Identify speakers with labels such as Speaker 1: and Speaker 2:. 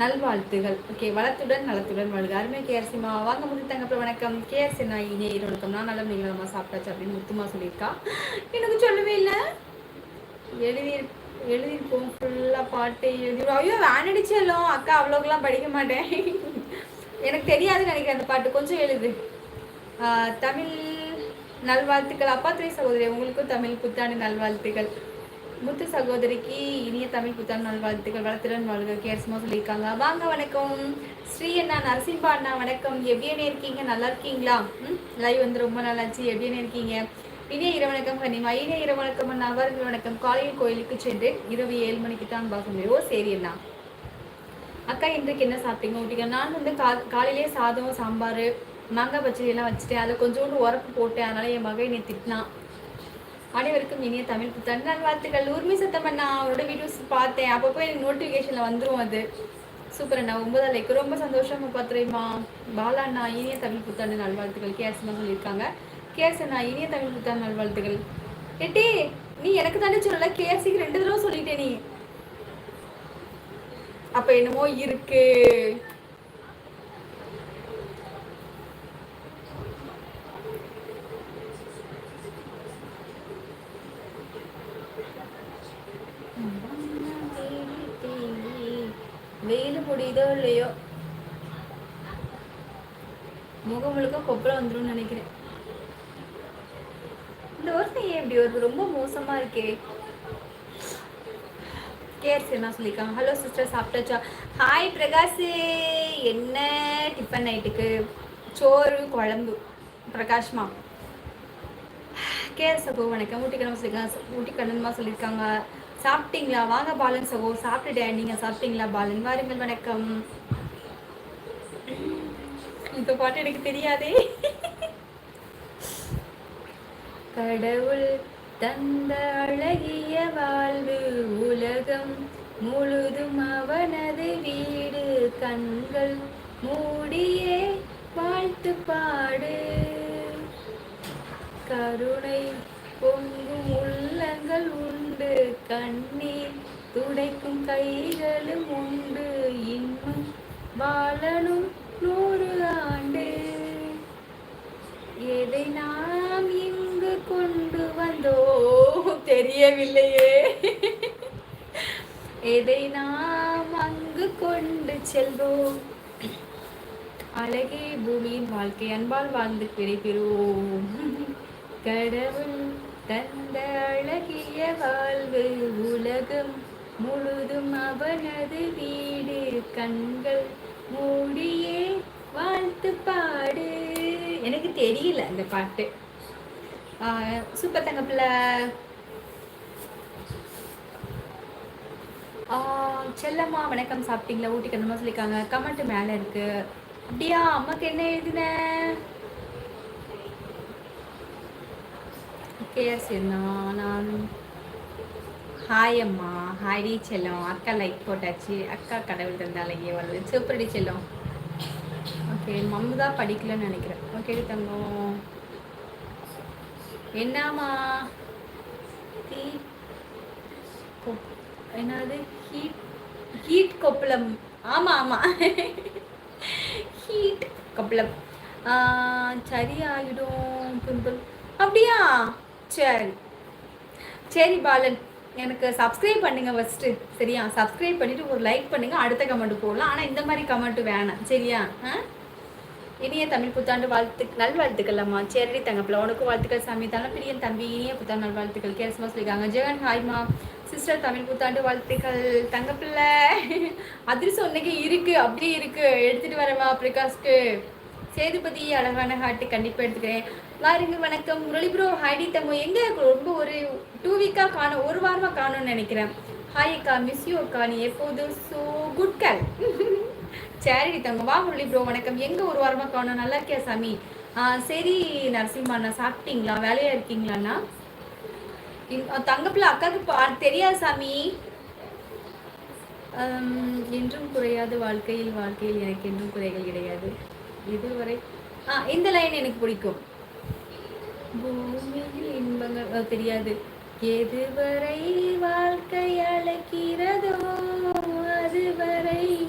Speaker 1: நல்வாழ்த்துகள். ஓகே வளத்துடன் நலத்துடன் வாழ்க. அருமை கேஆர்சிமா வாங்க அப்புறம் வணக்கம். கேஆர்சி நான் இனி இருக்கும் நான் நல்ல நம்ம சாப்பிட்டாச்சு அப்படின்னு முத்துமா சொல்லியிருக்கா. எனக்கு சொல்லவே இல்லை. எழுதி எழுதியிருப்போம் ஃபுல்லாக பாட்டு எழுதிடுவோம் ஐயோ வேன் வேனடிச்செல்லாம் அக்கா அவ்வளோக்கெல்லாம் படிக்க மாட்டேன். எனக்கு தெரியாதுன்னு நினைக்கிறேன் அந்த பாட்டு. கொஞ்சம் எழுது. தமிழ் நல்வாழ்த்துக்கள். அப்பா துறை சகோதரி உங்களுக்கும் தமிழ் புத்தாண்டு நல்வாழ்த்துக்கள். முத்து சகோதரிக்கு இனிய தமிழ் புத்தாண்டு நல்வாழ்த்துக்கள் வளத்துடன் வாழ்க கேர்ஸ்மா சொல்லியிருக்காங்க. வாங்க வணக்கம். ஸ்ரீ அண்ணா நரசிம்பா அண்ணா வணக்கம். எப்படியே இருக்கீங்க? நல்லா இருக்கீங்களா? ம் லைவ் வந்து ரொம்ப நல்லாச்சு எப்படியே இருக்கீங்க? இனிய இரவணக்கம் கனிமா. இனிய இரவணக்கம் அண்ணா. அவர்கள் வணக்கம். காலையில் கோயிலுக்கு சென்று இரவு ஏழு மணிக்கு தான் பார்க்க முடியும் ஓ சரி அண்ணா. அக்கா இன்றைக்கு என்ன சாப்பிட்டீங்க? ஊட்டிக்க நான் வந்து கா காலையிலேயே சாதம் சாம்பார் மாங்காய் பச்சடி எல்லாம் வச்சுட்டேன். அதில் கொஞ்சோண்டு உரப்பு போட்டேன். அதனால என் மகன் என்னை திட்டினான். அனைவருக்கும் இனிய தமிழ் புத்தாண்டு. நல்வாழ்த்துக்கள். உரிமை சத்தம்பண்ணா அவரோட வீடியோஸ் பார்த்தேன். அப்பப்போ எனக்கு நோட்டிஃபிகேஷனில் வந்துடும் அது. சூப்பர் அண்ணா. ஒன்பதாம் லைக் ரொம்ப சந்தோஷமாக பார்த்துருமா பாலா அண்ணா இனிய தமிழ் புத்தாண்டு நல்வாழ்த்துக்கள். கேஎஸ்மா சொல்லியிருக்காங்க. கேஎஸ் அண்ணா இனிய தமிழ் புத்தாண்டு நல்வாழ்த்துக்கள். எட்டி நீ எனக்கு தானே சொல்லல? கேஎஸ்சிக்கு ரெண்டு தடவை சொல்லிட்டே நீ. அப்போ என்னமோ இருக்கு. இதோ இல்லையோ? முகம் முழுக்க கொப்பளம் வந்துடும் நினைக்கிறேன். இந்த வருஷம் ஏன் இப்படி வருது? ரொம்ப மோசமா இருக்கே. கேர்ஸ் என்ன சொல்லியிருக்காங்க? ஹலோ சிஸ்டர் சாப்பிட்டாச்சா? ஹாய் பிரகாஷ். என்ன டிஃபன் நைட்டுக்கு சோறு குழம்பு. பிரகாஷ்மா. கேர் அப்போ வணக்கம். ஊட்டி கிழமை சொல்லியிருக்காங்க. ஊட்டி கண்ணன்மா சொல்லியிருக்காங்க. சாப்பிட்டீங்களா? வாங்க பாலன் சகோ சாப்பிட்டுட்டேன். நீங்க சாப்பிட்டீங்களா பாலன்? வாருங்கள் வணக்கம். இந்த பாட்டு எனக்கு தெரியாதே. கடவுள் தந்த அழகிய வாழ்வு உலகம் முழுதும் அவனது வீடு கண்கள் மூடியே வாழ்த்து பாடு கருணை பொங்கும் உள்ளங்கள் உண்டு. கண்ணீர் துடைக்கும் கைகளும் உண்டு. இன்னும் வாழணும் நூறு ஆண்டு. எதை நாம் இங்கு கொண்டு வந்தோ? தெரியவில்லையே. எதை நாம் அங்கு கொண்டு செல்வோம் அழகே பூமியின் வாழ்க்கை. அன்பால் வாழ்ந்து கிடைக்கிறோம் கடவுள் தந்த அழகிய வாழ்வு உலகம் முழுதும் அவனது வீடு. கண்கள் மூடியே வாழ்த்து பாடு. எனக்கு தெரியல அந்த பாட்டு. சூப்பர் தங்கப்பிள்ள செல்லம்மா வணக்கம். சாப்பிட்டீங்களா? ஊட்டிக்கணுமா சொல்லியிருக்காங்க. கமெண்ட் மேலே இருக்கு. அப்படியா? அம்மாக்கு என்ன எழுதின? கேஎஸ் நான் ஹாய் அம்மா. ஹாய்டி செல்லம். அக்கா லைக் போட்டாச்சு. அக்கா கடவுள் தந்தால் வருது சூப்பரடி செல்லம். ஓகே மம்மு தான் படிக்கலன்னு நினைக்கிறேன். ஓகே தங்கம். என்னம்மா? கொப் என்னது? ஹீட் ஹீட் கொப்பளம். ஆமாம் ஆமாம் ஹீட் கொப்பளம். சரியாகிடும் பிம்பிள் அப்படியா? சரி. சரி பாலன். எனக்கு சப்ஸ்கிரைப் பண்ணுங்கள் ஃபஸ்ட்டு சரியா? சப்ஸ்கிரைப் பண்ணிவிட்டு ஒரு லைக் பண்ணுங்கள் அடுத்த கமெண்ட் போடலாம். ஆனால் இந்த மாதிரி கமெண்ட் வேணாம். சரியா? ஆ? இனிய தமிழ் புத்தாண்டு வாழ்த்து நல்வாழ்த்துக்கள் அம்மா. சரி தங்கப்பில் உனக்கும் வாழ்த்துக்கள் சாமி. பிரியன் தம்பி இனிய புத்தாண்டு நல்வாழ்த்துக்கள். கேரசமா சொல்லியிருக்காங்க ஜெகன் ஹாய்மா சிஸ்டர் தமிழ் புத்தாண்டு வாழ்த்துக்கள். தங்கப்பிள்ளை. அதிர்சம் இன்னைக்கு இருக்கு. அப்படியே இருக்கு. எடுத்துட்டு வரவா பிரகாஷ்க்கு. சேதுபதி அழகான ஹாட்டு கண்டிப்பாக எடுத்துக்கிறேன். வாருங்க வணக்கம். முரளி ப்ரோ ஹைடி தங்கோ எங்கே? ரொம்ப ஒரு டூ வீக்காக காணும் ஒரு வாரமாக காணும்னு நினைக்கிறேன். ஹாய் அக்கா மிஸ் யூ அக்கா. நீ எப்போதும் ஸோ குட் கேல் சேரடி தங்க வா முரளி ப்ரோ வணக்கம். எங்கே ஒரு வாரமாக காணும்? நல்லா இருக்கியா சாமி? சரி நரசிம்மா அண்ணா சாப்பிட்டீங்களா? வேலையாக இருக்கீங்களாண்ணா? தங்கப்பிள்ள அக்காவுக்கு தெரியாது சாமி. என்றும் குறையாது வாழ்க்கையில். வாழ்க்கையில் எனக்கு என்றும் குறைகள் கிடையாது. இதுவரை ஆ இந்த லைன் எனக்கு பிடிக்கும். பூமியில் இன்பங்கள் தெரியாது. எதுவரை வாழ்க்கை அழைக்கிறதோ அதுவரை